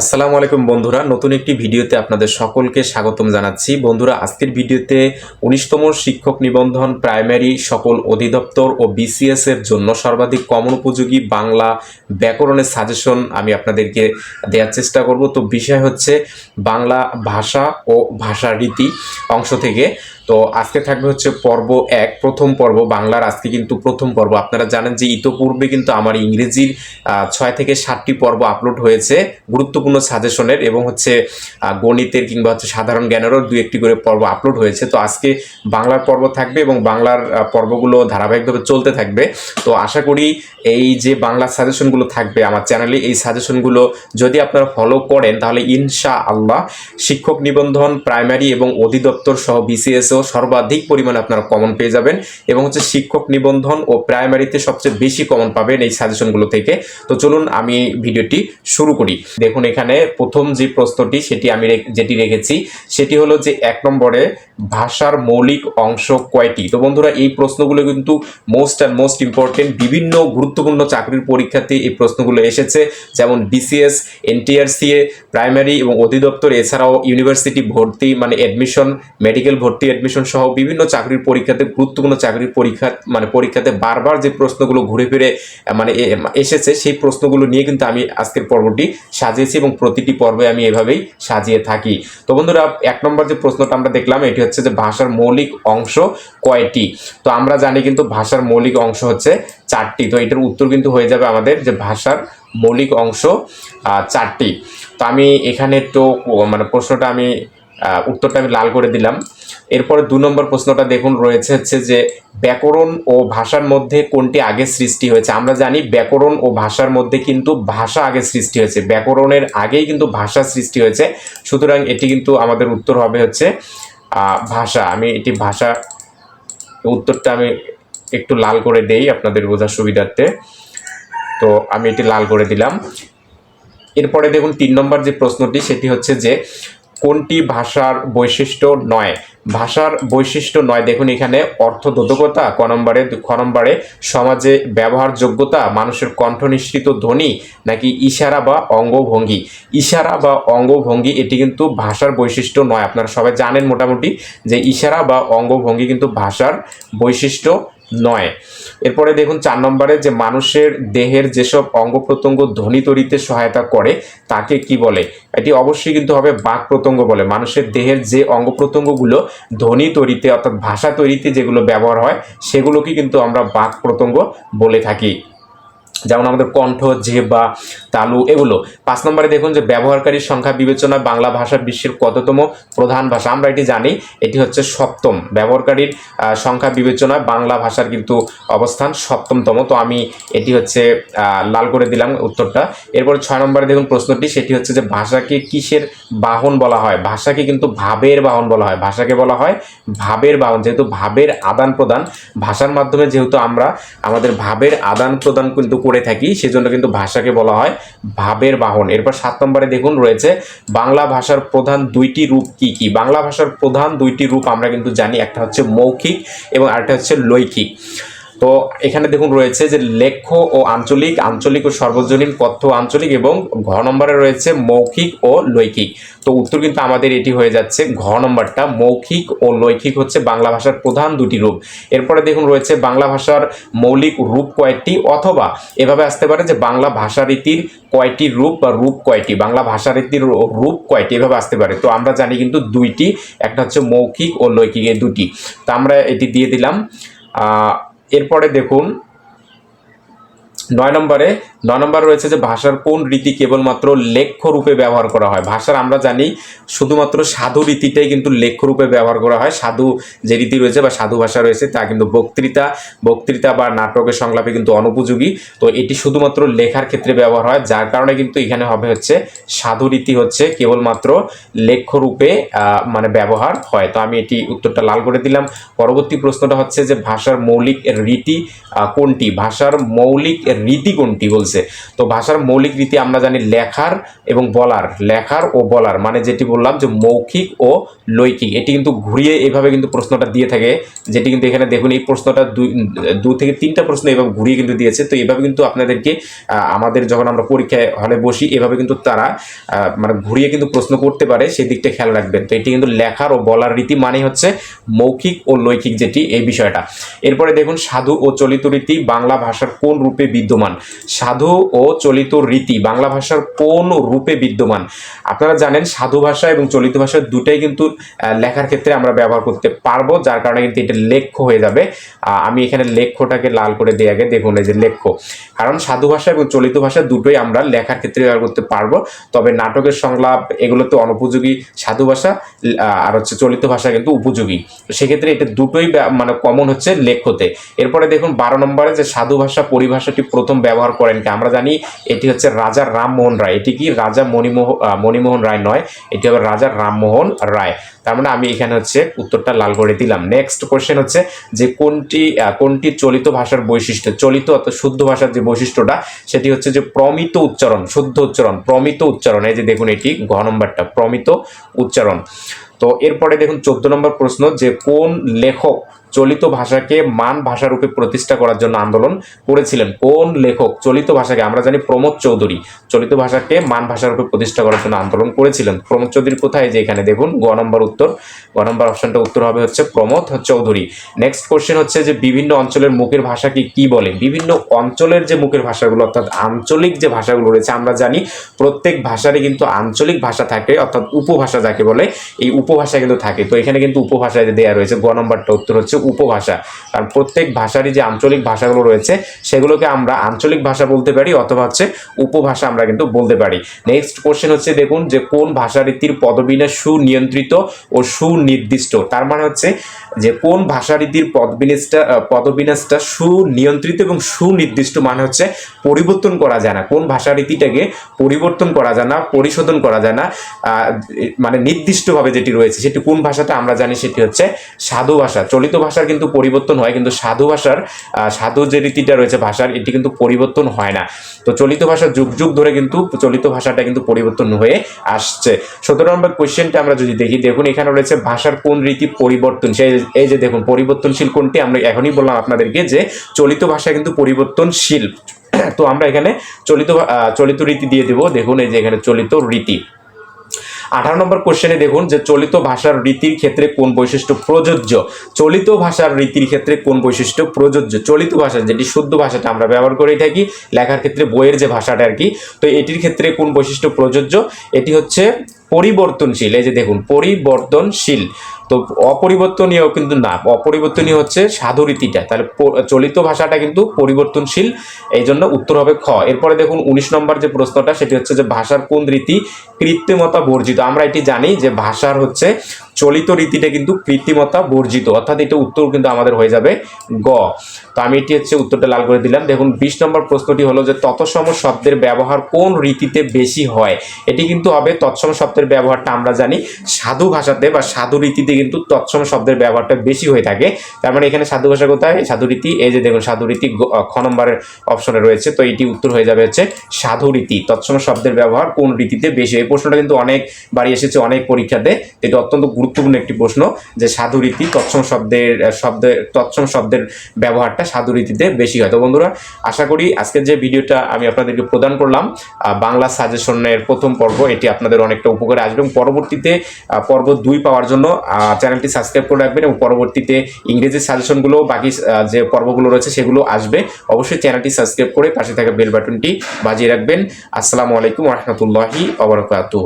আসসালামু আলাইকুম বন্ধুরা, নতুন একটি ভিডিওতে আপনাদের সকলকে স্বাগতম জানাচ্ছি। বন্ধুরা, আজকের ভিডিওতে উনিশতম শিক্ষক নিবন্ধন প্রাইমারি সকল অধিদপ্তর ও বিসিএস এর জন্য সর্বাধিক কমন উপযোগী বাংলা ব্যাকরণের সাজেশন আমি আপনাদেরকে দেওয়ার চেষ্টা করব। তো বিষয় হচ্ছে বাংলা ভাষা ও ভাষা রীতি অংশ থেকে। তো আজকে থাকবে হচ্ছে পর্ব এক, প্রথম পর্ব, বাংলার আজকে কিন্তু প্রথম পর্ব। আপনারা জানেন যে ইতোপূর্বে কিন্তু আমার ইংরেজির ছয় থেকে সাতটি পর্ব আপলোড হয়েছে। গুরুত্বপূর্ণ সাজেশনের এবং হচ্ছে গণিতের কিংবা হচ্ছে সাধারণ জ্ঞানেরও দু একটি করে পর্ব আপলোড হয়েছে। তো আজকে বাংলার পর্ব থাকবে এবং বাংলার পর্বগুলো ধারাবাহিকভাবে চলতে থাকবে। তো আশা করি এই যে বাংলা সাজেশনগুলো থাকবে আমার চ্যানেলে, এই সাজেশনগুলো যদি আপনারা ফলো করেন, তাহলে ইনশা আল্লাহ শিক্ষক নিবন্ধন প্রাইমারি এবং অধিদপ্তর সহ বিসিএসও সর্বাধিক পরিমাণে আপনারা কমন পেয়ে যাবেন এবং হচ্ছে শিক্ষক নিবন্ধন ও প্রাইমারিতে সবচেয়ে বেশি কমন পাবেন এই সাজেশনগুলো থেকে। তো চলুন আমি ভিডিওটি শুরু করি। দেখুন এখানে প্রথম যে প্রশ্নটি সেটি আমি যেটি রেখেছি, সেটি হলো যে এক নম্বরে ভাষার মৌলিক অংশ কয়টি? তো বন্ধুরা, এই প্রশ্নগুলো কিন্তু মোস্ট অ্যান্ড মোস্ট ইম্পর্টেন্ট বিভিন্ন গুরুত্বপূর্ণ চাকরির পরীক্ষাতে এই প্রশ্নগুলো এসেছে, যেমন বিসিএস এনটিআরসিএ প্রাইমারি এবং অধিদপ্তর, এছাড়াও ইউনিভার্সিটি ভর্তি মানে অ্যাডমিশন মেডিকেল ভর্তি অ্যাডমিশন সহ বিভিন্ন চাকরির পরীক্ষাতে, গুরুত্বপূর্ণ চাকরির পরীক্ষা মানে পরীক্ষাতে বারবার যে প্রশ্নগুলো ঘুরে ফিরে মানে এসেছে, সেই প্রশ্নগুলো নিয়ে কিন্তু আমি আজকের পর্বটি সাজিয়েছি। এবং প্রতিটি পর্বে আমি এভাবেই সাজিয়ে থাকি। তো বন্ধুরা, এক নম্বর যে প্রশ্নটা আমরা দেখলাম, এটি হচ্ছে যে ভাষার মৌলিক অংশ কয়টি? তো আমরা জানি কিন্তু ভাষার মৌলিক অংশ হচ্ছে চারটি। তো এটার উত্তর কিন্তু হয়ে যাবে আমাদের যে ভাষার মৌলিক অংশ চারটি। তো আমি এখানে তো মানে প্রশ্নটা আমি উত্তরটা আমি লাল করে দিলাম। এরপরে দু নম্বর প্রশ্নটা দেখুন, রয়েছে হচ্ছে যে, ব্যাকরণ ও ভাষার মধ্যে কোনটি আগে সৃষ্টি হয়েছে? আমরা জানি ব্যাকরণ ও ভাষার মধ্যে কিন্তু ভাষা আগে সৃষ্টি হয়েছে। ব্যাকরণের আগেই কিন্তু ভাষা সৃষ্টি হয়েছে। সুতরাং এটি কিন্তু আমাদের উত্তর হবে হচ্ছে ভাষা। আমি এটি ভাষা উত্তরটা আমি একটু লাল করে দেই আপনাদের বোঝার সুবিধার্থে। তো আমি এটি লাল করে দিলাম। এরপরে দেখুন, তিন নম্বর যে প্রশ্নটি, সেটি হচ্ছে যে কোনটি ভাষার বৈশিষ্ট্য নয়? ভাষার বৈশিষ্ট্য নয়। দেখুন এখানে অর্থবোধকতা ক নম্বরে, খ নম্বরে, সমাজে ব্যবহারযোগ্যতা, মানুষের কণ্ঠ নিঃসৃত ধ্বনি, নাকি ইশারা বা অঙ্গভঙ্গি। ইশারা বা অঙ্গভঙ্গি, এটি কিন্তু ভাষার বৈশিষ্ট্য নয়। আপনারা সবাই জানেন মোটামুটি যে ইশারা বা অঙ্গভঙ্গি কিন্তু ভাষার বৈশিষ্ট্য নয়। এরপরে দেখুন চার নম্বরে যে মানুষের দেহের যেসব অঙ্গ প্রত্যঙ্গ ধ্বনি তৈরিতে সহায়তা করে, তাকে কি বলে? এটি অবশ্যই কিন্তু হবে বাক প্রত্যঙ্গ বলে। মানুষের দেহের যে অঙ্গ প্রত্যঙ্গগুলো ধ্বনি তৈরিতে অর্থাৎ ভাষা তৈরিতে যেগুলো ব্যবহার হয়, সেগুলোকে কিন্তু আমরা বাক প্রত্যঙ্গ বলে থাকি। যেমন আমাদের কণ্ঠ জিহ্বা তালু এগুলো। পাঁচ নম্বরে দেখুন যে ব্যবহারকারীর সংখ্যা বিবেচনা বাংলা ভাষা বিশ্বের কততম প্রধান ভাষা। আমরা এটি জানি, এটি হচ্ছে সপ্তম। ব্যবহারকারীর সংখ্যা বিবেচনা বাংলা ভাষার কিন্তু অবস্থান সপ্তমতম। তো আমি এটি হচ্ছে লাল করে দিলাম উত্তরটা। এরপর ছয় নম্বরে দেখুন প্রশ্নটি, সেটি হচ্ছে যে ভাষাকে কিসের বাহন বলা হয়? ভাষাকে কিন্তু ভাবের বাহন বলা হয়। ভাষাকে বলা হয় ভাবের বাহন। যেহেতু ভাবের আদান প্রদান, ভাষার মাধ্যমে যেহেতু আমরা আমাদের ভাবের আদান প্রদান কিন্তু করে থাকি, সেজন্য কিন্তু ভাষাকে বলা হয় ভাবের বাহন। এরপর সাত নম্বরে দেখুন রয়েছে, বাংলা ভাষার প্রধান দুইটি রূপ কি কি? বাংলা ভাষার প্রধান দুইটি রূপ আমরা কিন্তু জানি, একটা হচ্ছে মৌখিক এবং আরেকটা হচ্ছে লৈখিক তো এখানে দেখুন রয়েছে যে লেখ্য ও আঞ্চলিক আঞ্চলিক ও সর্বজনীন কথ্য আঞ্চলিক এবং ঘ নম্বরে রয়েছে মৌখিক ও লৈখিক তো উত্তর কিন্তু আমাদের এটি হয়ে যাচ্ছে ঘ নম্বরটা, মৌখিক ও লৈখিক হচ্ছে বাংলা ভাষার প্রধান দুটি রূপ। এরপরে দেখুন রয়েছে বাংলা ভাষার মৌলিক রূপ কয়েকটি অথবা এভাবে আসতে পারে যে বাংলা ভাষারীতির কয়টি রূপ বা রূপ কয়টি, বাংলা ভাষারীতির রূপ কয়টি, এভাবে আসতে পারে। তো আমরা জানি কিন্তু দুইটি, একটা হচ্ছে মৌখিক ও লৈখিক এই দুটি। তো আমরা এটি দিয়ে দিলাম এরপরে দেখুন নয় নম্বরে নয় নম্বর রয়েছে যে ভাষার কোন রীতি কেবলমাত্র লেখ্য রূপে ব্যবহার করা হয়। ভাষার আমরা জানি শুধুমাত্র সাধু রীতিটাই কিন্তু লেখ্য রূপে ব্যবহার করা হয়। সাধু যে রীতি রয়েছে বা সাধু ভাষা রয়েছে তা কিন্তু বক্তৃতা বক্তৃতা বা নাটকের সংলাপে কিন্তু অনুপযোগী। তো এটি শুধুমাত্র লেখার ক্ষেত্রে ব্যবহার হয়, যার কারণে কিন্তু এখানে হবে হচ্ছে সাধু রীতি হচ্ছে কেবলমাত্র লেখ্য রূপে মানে ব্যবহার হয়। তো আমি এটি উত্তরটা লাল করে দিলাম। পরবর্তী প্রশ্নটা হচ্ছে যে ভাষার মৌলিক রীতি কোনটি? ভাষার মৌলিক রীতি কোনটি বলছে? বলছে তো ভাষার মৌলিক রীতি আমরা জানি লেখার এবং বলার। লেখার ও বলার মানে যেটি বললাম যে মৌখিক ও লৈকিক। এটি কিন্তু ঘুরিয়ে এভাবে কিন্তু প্রশ্নটা দিয়ে থাকে, যেটি কিন্তু এখানে দেখুন এই প্রশ্নটা দু থেকে তিনটা প্রশ্ন এভাবে ঘুরিয়ে কিন্তু দিয়েছে। তো এভাবে কিন্তু আপনাদেরকে আমাদের যখন আমরা পরীক্ষায় হলে বসি, এভাবে কিন্তু তারা মানে ঘুরিয়ে কিন্তু প্রশ্ন করতে পারে, সেই দিকটা খেয়াল রাখবেন। তো এটি কিন্তু লেখার ও বলার রীতি মানে হচ্ছে মৌখিক ও লৈখিক যেটি এই বিষয়টা। এরপরে দেখুন সাধু ও চলিত রীতি বাংলা ভাষার কোন রূপে বিদ্যমান? সাধু ও চলিত রীতি বাংলা ভাষার কোন রূপে বিদ্যমান? আপনারা জানেন সাধু ভাষা এবং চলিত ভাষা দুটাই কিন্তু লেখার ক্ষেত্রে আমরা ব্যবহার করতে পারব, যার কারণে কিন্তু এটা লেখ্য হয়ে যাবে। আমি এখানে লেখ্যটাকে লাল করে দিয়ে আগে দেখুন এই যে লেখ্য। কারণ সাধু ভাষা এবং চলিত ভাষা দুটোই আমরা লেখার ক্ষেত্রে ব্যবহার করতে পারব, তবে নাটকের সংলাপ এগুলো তো অনুপযোগী সাধু ভাষা আর হচ্ছে চলিত ভাষা কিন্তু উপযোগী। সেক্ষেত্রে এটা দুটোই মানে কমন হচ্ছে লেখ্যতে। এরপরে দেখুন বারো নম্বরে যে সাধু ভাষা পরিভাষাটি প্রথম ব্যবহার করেন আমরা জানি এটি হচ্ছে রাজা রামমোহন রায়। এটি কি? রাজা মণিমোহ মণিমোহন রায় নয়, এটি হবে রাজা রামমোহন রায়। তার মানে আমি এখানে হচ্ছে উত্তরটা লাল করে দিলাম। নেক্সট কোশ্চেন হচ্ছে যে কোনটি কোনটি চলিত ভাষার বৈশিষ্ট্য? চলিত অর্থাৎ শুদ্ধ ভাষার যে বৈশিষ্ট্যটা, সেটি হচ্ছে যে প্রমিত উচ্চারণ, শুদ্ধ উচ্চারণ, প্রমিত উচ্চারণ। এই যে দেখুন এটি ঘ নম্বরটা, প্রমিত উচ্চারণ। তো এরপরে দেখুন চোদ্দ নম্বর প্রশ্ন যে কোন লেখক চলিত ভাষাকে মান ভাষারূপে প্রতিষ্ঠা করার জন্য আন্দোলন করেছিলেন। কোন লেখক চলিত ভাষাকে, আমরা জানি প্রমোদ চৌধুরী, চলিত ভাষাকে মান ভাষারূপে প্রতিষ্ঠা করার জন্য আন্দোলন করেছিলেন। প্রমোদ চৌধুরী কোথায়? যে এখানে দেখুন, গ নম্বর উত্তর। গ নম্বর অপশনটা উত্তর হবে হচ্ছে প্রমোদ চৌধুরী। নেক্সট কোশ্চেন হচ্ছে যে বিভিন্ন অঞ্চলের মুখের ভাষাকে কি বলে? বিভিন্ন অঞ্চলের যে মুখের ভাষাগুলো, অর্থাৎ আঞ্চলিক যে ভাষাগুলো রয়েছে, আমরা জানি প্রত্যেক ভাষারই কিন্তু আঞ্চলিক ভাষা থাকে, অর্থাৎ উপভাষা যাকে বলে, এই উপভাষা কিন্তু থাকে। তো এখানে কিন্তু উপভাষায় দেওয়া রয়েছে। গ নম্বরটা উত্তর হচ্ছে উপভাষা। কারণ প্রত্যেক ভাষারই যে আঞ্চলিক ভাষাগুলো রয়েছে, সেগুলোকে আমরা আঞ্চলিক ভাষা বলতে পারি অথবা হচ্ছে উপভাষা আমরা কিন্তু বলতে পারি। নেক্সট কোশ্চেন হচ্ছে দেখুন যে কোন ভাষারীতির পদবিন্যাস সুনিয়ন্ত্রিত ও সুনির্দিষ্ট? তার মানে হচ্ছে যে কোন ভাষারীতির পদবিন্যাসটা পদবিন্যাসটা সুনিয়ন্ত্রিত এবং সুনির্দিষ্ট মানে হচ্ছে পরিবর্তন করা যায় না। কোন ভাষারীতিটাকে পরিবর্তন করা যায় না, পরিশোধন করা যায় না মানে নির্দিষ্টভাবে যেটি রয়েছে, সেটি কোন ভাষাটা আমরা জানি সেটি হচ্ছে সাধু ভাষা, চলিত ভাষার কিন্তু পরিবর্তন হয়, কিন্তু সাধু ভাষার সাধু যে রীতিটা রয়েছে ভাষার, এটি কিন্তু পরিবর্তন হয় না। তো চলিত ভাষা যুগ যুগ ধরে কিন্তু চলিত ভাষাটা কিন্তু পরিবর্তন হয়ে আসছে। সতেরো নম্বর কোয়েশ্চেনটা আমরা যদি দেখি, দেখুন এখানে রয়েছে ভাষার কোন রীতি পরিবর্তনশীল এই যে দেখুন, পরিবর্তনশীল কোনটি, আমরা এখনই বললাম আপনাদেরকে যে চলিত ভাষা কিন্তু পরিবর্তনশীল। তো আমরা এখানে চলিত চলিত রীতি দিয়ে দেব। দেখুন এই যে এখানে চলিত রীতি। আঠারো নম্বর কোশ্চেনে দেখুন যে চলিত ভাষার রীতির ক্ষেত্রে কোন বৈশিষ্ট্য প্রযোজ্য? চলিত ভাষার রীতির ক্ষেত্রে কোন বৈশিষ্ট্য প্রযোজ্য? চলিত ভাষা যেটি শুদ্ধ ভাষাটা আমরা ব্যবহার করে থাকি, লেখার ক্ষেত্রে বইয়ের যে ভাষাটা আর কি তো এটির ক্ষেত্রে কোন বৈশিষ্ট্য প্রযোজ্য? এটি হচ্ছে পরিবর্তনশীল, এই যে দেখুন, পরিবর্তনশীল। তো অপরিবর্তনীয় কিন্তু না। অপরিবর্তনীয় হচ্ছে সাধু রীতিটা। তাহলে চলিত ভাষাটা কিন্তু পরিবর্তনশীল এই জন্য উত্তর হবে খ। এরপরে দেখুন উনিশ নম্বর যে প্রশ্নটা, সেটি হচ্ছে যে ভাষার কোন রীতি কৃত্রিমতা বর্জিত? আমরা এটি জানি যে ভাষার হচ্ছে চলিত রীতিটা কিন্তু কৃত্রিমতা বর্জিত। অর্থাৎ এটা উত্তর কিন্তু আমাদের হয়ে যাবে গ। তো আমি এটি হচ্ছে উত্তরটা লাল করে দিলাম। দেখুন, বিশ নম্বর প্রশ্নটি হলো যে তৎসম শব্দের ব্যবহার কোন রীতিতে বেশি হয়? এটি কিন্তু হবে তৎসম শব্দের ব্যবহারটা আমরা জানি সাধু ভাষাতে বা সাধু রীতিতে কিন্তু তৎসম শব্দের ব্যবহারটা বেশি হয়ে থাকে। তার মানে এখানে সাধু ভাষা কোথায়? সাধু রীতি। এই যে দেখুন, সাধু রীতি খ নম্বরের অপশনে রয়েছে। তো এটি উত্তর হয়ে যাবে হচ্ছে সাধু রীতি। তৎসম শব্দের ব্যবহার কোন রীতিতে বেশি এই প্রশ্নটা কিন্তু অনেকবারই এসেছে অনেক পরীক্ষাতে। এটা অত্যন্ত গুরুত্বপূর্ণ একটি প্রশ্ন যে সাধু রীতি তৎসম শব্দের শব্দের তৎসম শব্দের ব্যবহারটা সাধু রীতিতে বেশি হয়। তো বন্ধুরা, আশা করি আজকের যে ভিডিওটা আমি আপনাদেরকে প্রদান করলাম বাংলা সাজেশনের প্রথম পর্ব, এটি আপনাদের অনেকটা উপকারে আসবে এবং পরবর্তীতে পর্ব দুই পাওয়ার জন্য চ্যানেলটি সাবস্ক্রাইব করে রাখবেন এবং পরবর্তীতে ইংরেজি সাজেশনগুলো, বাকি যে পর্বগুলো রয়েছে সেগুলো আসবে। অবশ্যই চ্যানেলটি সাবস্ক্রাইব করে পাশে থাকা বেল বাটনটি বাজিয়ে রাখবেন। আসসালামু আলাইকুম রহমতুল্লাহি অবরকাতুহ